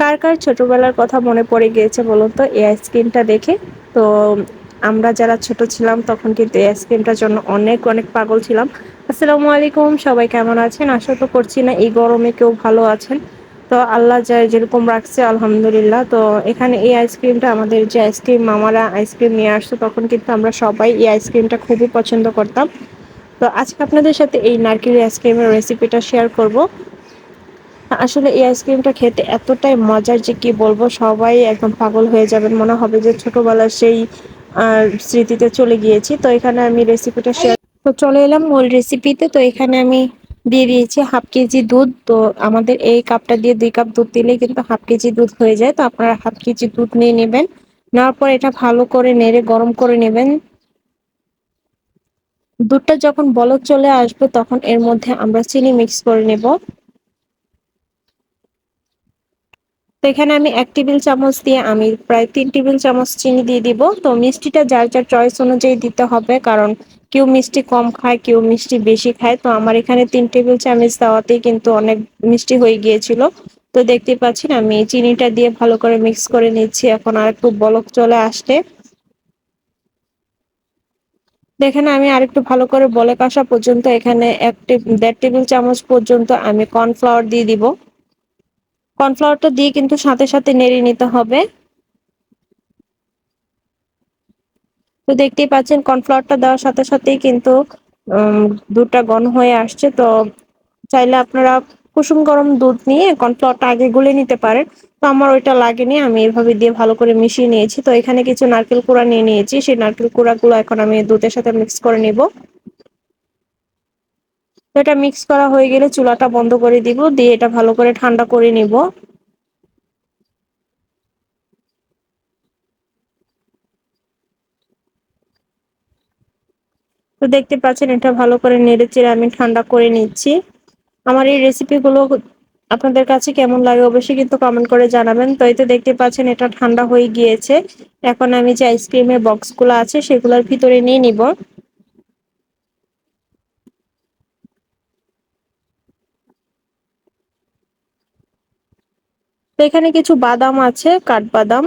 কার কার ছোটবেলার কথা মনে পড়ে গিয়েছে বলুন তো? এই আইসক্রিমটা দেখে। তো আমরা যারা ছোট ছিলাম তখন কিন্তু এই আইসক্রিমটার জন্য অনেক অনেক পাগল ছিলাম। আসসালামু আলাইকুম, সবাই কেমন আছেন? আশা তো করছি না এই গরমে কেউ ভালো আছেন। তো আল্লাহ যা যেরকম রাখছে, আলহামদুলিল্লাহ। তো এখানে এই আইসক্রিমটা আমাদের যে আইসক্রিম মামারা আইসক্রিম নিয়ে আসতো, তখন কিন্তু আমরা সবাই এই আইসক্রিমটা খুবই পছন্দ করতাম। তো আজকে আপনাদের সাথে এই নারকেল আইসক্রিমের রেসিপিটা শেয়ার করব। আসলে এই আইসক্রিমটা খেতে এতটাই মজার যে কি বলব, সবাই একদম পাগল হয়ে যাবেন। মনে হবে যে ছোটবেলার সেই স্মৃতিতে চলে গিয়েছি। তো এখানে আমি রেসিপিটা শেয়ার তো চলে এলাম মূল রেসিপিতে তো এখানে আমি দিয়ে দিয়েছি হাফ কেজি দুধ। তো আমাদের এই কাপটা দিয়ে দুই কাপ দুধ দিলে কিন্তু হাফ কেজি দুধ হয়ে যায়। তো আপনারা হাফ কেজি দুধ নিয়ে নেবেন। নেওয়ার পর এটা ভালো করে নেড়ে গরম করে নেবেন। দুধটা যখন বলক চলে আসবে, তখন এর মধ্যে আমরা চিনি মিক্স করে নেব। তো এখানে আমি এক টেবিল চামচ দিয়ে আমি প্রায় তিন টেবিল চামচ চিনি দিয়ে দিব। তো মিষ্টিটা যার যার চয়েস অনুযায়ী দিতে হবে, কারণ কেউ মিষ্টি কম খায়, কেউ মিষ্টি বেশি খায়। তো আমার এখানে তিন টেবিল চামচ দেওয়াতেই কিন্তু অনেক মিষ্টি হয়ে গিয়েছিল। তো দেখতে পাচ্ছেন, আমি চিনিটা দিয়ে ভালো করে মিক্স করে নিচ্ছি। এখন আর একটু বলক চলে আসতে দেখেন, আমি আরেকটু ভালো করে বলে আসা পর্যন্ত এখানে এক দেড় টেবিল চামচ পর্যন্ত আমি কর্নফ্লাওয়ার দিয়ে দিব। কর্নফ্লাওয়ারটা দিয়ে কিন্তু সাথে সাথে নেড়ে নিতে হবে। তো দেখতেই পাচ্ছেন, কর্নফ্লাওয়ারটা দেওয়ার সাথে সাথেই কিন্তু দুধটা ঘন হয়ে আসছে। তো চাইলে আপনারা কুসুম গরম দুধ নিয়ে কর্নফ্লাওয়ারটা আগে গুলে নিতে পারেন। তো আমার ওইটা লাগেনি, আমি এভাবে দিয়ে ভালো করে মিশিয়ে নিয়েছি। তো এখানে কিছু নারকেল কুড়া নিয়ে নিয়েছি। সেই নারকেল কুড়াগুলো এখন আমি দুধের সাথে মিক্স করে নিব। এটা মিক্স করা হয়ে গেলে চুলাটা বন্ধ করে দিব, দিয়ে এটা ভালো করে ঠান্ডা করে নিব। তো দেখতে পাচ্ছেন, এটা ভালো করে নেড়ে চেড়ে আমি ঠান্ডা করে নিচ্ছি। আমার এই রেসিপিগুলো আপনাদের কাছে কেমন লাগে অবশ্যই কিন্তু কমেন্ট করে জানাবেন। তো এতে দেখতে পাচ্ছেন, এটা ঠান্ডা হয়ে গিয়েছে। এখন আমি যে আইসক্রিমের বক্সগুলো আছে, সেগুলোর ভিতরে নিয়ে নিব। তো এখানে কিছু বাদাম আছে, কাঠবাদাম।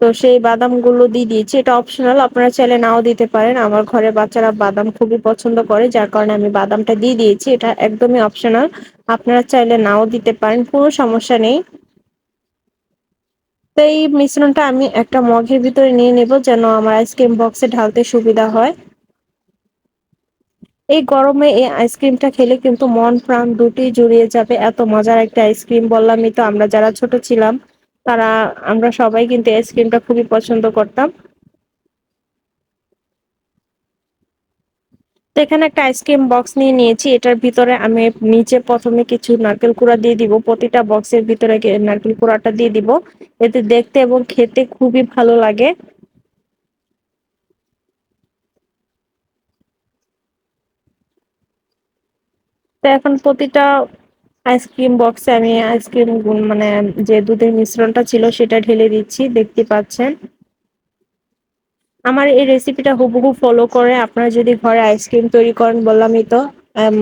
তো সেই বাদামগুলো দিয়ে দিয়েছি। এটা অপশনাল আপনারা চাইলে নাও দিতে পারেন। আমার ঘরে বাচ্চারা বাদাম খুবই পছন্দ করে, যার কারণে আমি বাদামটা দিয়ে দিয়েছি। এটা একদমই অপশনাল আপনারা চাইলে নাও দিতে পারেন, কোনো সমস্যা নেই। তো এই মিশ্রণটা আমি একটা মগের ভিতরে নিয়ে নেব, যেন আমার আইসক্রিম বক্সে ঢালতে সুবিধা হয়। এই গরমে এই আইসক্রিমটা খেলে কিন্তু মন, প্রাণ দুটি জুড়িয়ে যাবে। এত মজার একটা আইসক্রিম বললামই তো, আমরা যারা ছোট ছিলাম, তারা, আমরা সবাই কিন্তু আইসক্রিমটা খুবই পছন্দ করতাম। তো এখানে একটা আইসক্রিম বক্স নিয়ে নিয়েছি, এটার ভিতরে আমি নিচে প্রথমে কিছু নারকেল কুড়া দিয়ে দিব, প্রতিটা বক্সের ভিতরে নারকেল কুড়াটা দিয়ে দিব। এতে দেখতে এবং খেতে খুবই ভালো লাগে। তো এখন প্রতিটা আইসক্রিম বক্সে আমি আইসক্রিম মানে যে দুধের মিশ্রণটা ছিল সেটা ঢেলে দিচ্ছি, দেখতে পাচ্ছেন। আমার এই রেসিপিটা হুবহু ফলো করে, আপনারা যদি ঘরে আইসক্রিম তৈরি করেন বললামই তো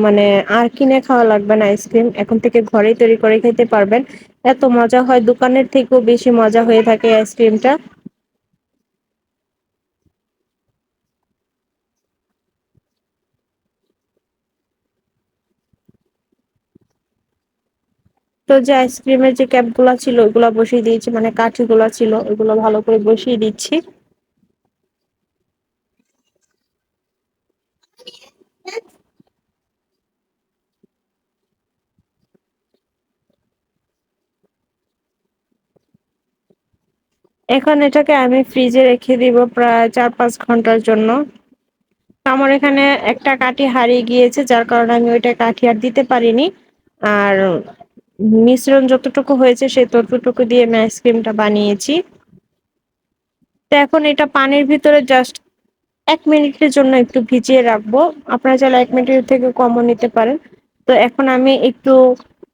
মানে আর কিনে খাওয়া লাগবে না আইসক্রিম এখন থেকে ঘরেই তৈরি করে খেতে পারবেন। এত মজা হয়, দোকানের থেকেও বেশি মজা হয়ে থাকে আইসক্রিমটা তো যে আইসক্রিমের যে ক্যাপগুলা ছিল, ওইগুলা বসিয়ে দিয়েছি মানে কাঠি গুলা ছিল, ওইগুলো ভালো করে বসিয়ে দিচ্ছি। এখন এটাকে আমি ফ্রিজে রেখে দিব প্রায় চার পাঁচ ঘণ্টার জন্য। আমার এখানে একটা কাঠি হারিয়ে গিয়েছে, যার কারণে আমি ওইটা কাঠি আর দিতে পারিনি। আর মিশ্রণ যতটুকু হয়েছে সেই ততটুকু দিয়ে আমি আইসক্রিমটা বানিয়েছি। তো এখন এটা পানির ভিতরে জাস্ট এক মিনিটের জন্য একটু ভিজিয়ে রাখব। আপনারা চাইলে এক মিনিটের থেকে কমও নিতে পারেন। তো এখন আমি একটু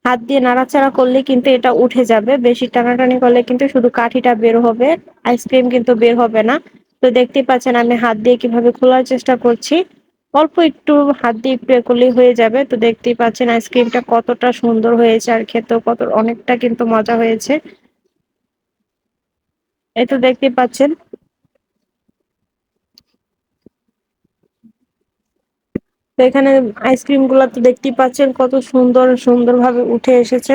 হাত দিয়ে নাড়াচাড়া করলে কিন্তু এটা উঠে যাবে। বেশি টানাটানি করলে কিন্তু শুধু কাঠিটা বের হবে আইসক্রিম কিন্তু বের হবে না। তো দেখতেই পাচ্ছেন আমি হাত দিয়ে কীভাবে খোলার চেষ্টা করছি। অল্প একটু হাত দিয়ে একটু করলেই হয়ে যাবে। তো দেখতেই পাচ্ছেন আইসক্রিমটা কতটা সুন্দর হয়েছে আর খেতেও কত, অনেকটা কিন্তু মজা হয়েছে। এই তো দেখতে পাচ্ছেন। তো এখানে আইসক্রিমগুলা তো দেখতেই পাচ্ছেন কত সুন্দর সুন্দর ভাবে উঠে এসেছে।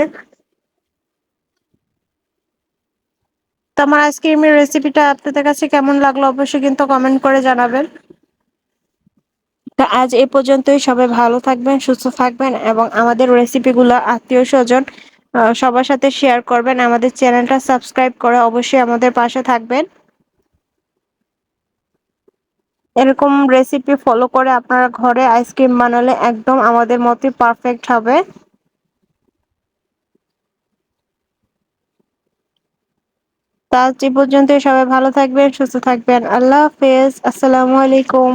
তো আমার আইসক্রিমের রেসিপিটা আপনাদের কাছে কেমন লাগল অবশ্যই কিন্তু কমেন্ট করে জানাবেন। তো আজ এ পর্যন্তই। সবাই ভালো থাকবেন, সুস্থ থাকবেন এবং আমাদের রেসিপিগুলো আত্মীয় স্বজন সবার সাথে শেয়ার করবেন। আমাদের চ্যানেলটা সাবস্ক্রাইব করে অবশ্যই আমাদের পাশে থাকবেন। এরকম রেসিপি ফলো করে আপনারা ঘরে আইসক্রিম বানালে একদম আমাদের মতোই পারফেক্ট হবে। তা আজ পর্যন্ত সবাই ভালো থাকবেন, সুস্থ থাকবেন। আল্লাহ হাফেজ। আসসালামু আলাইকুম।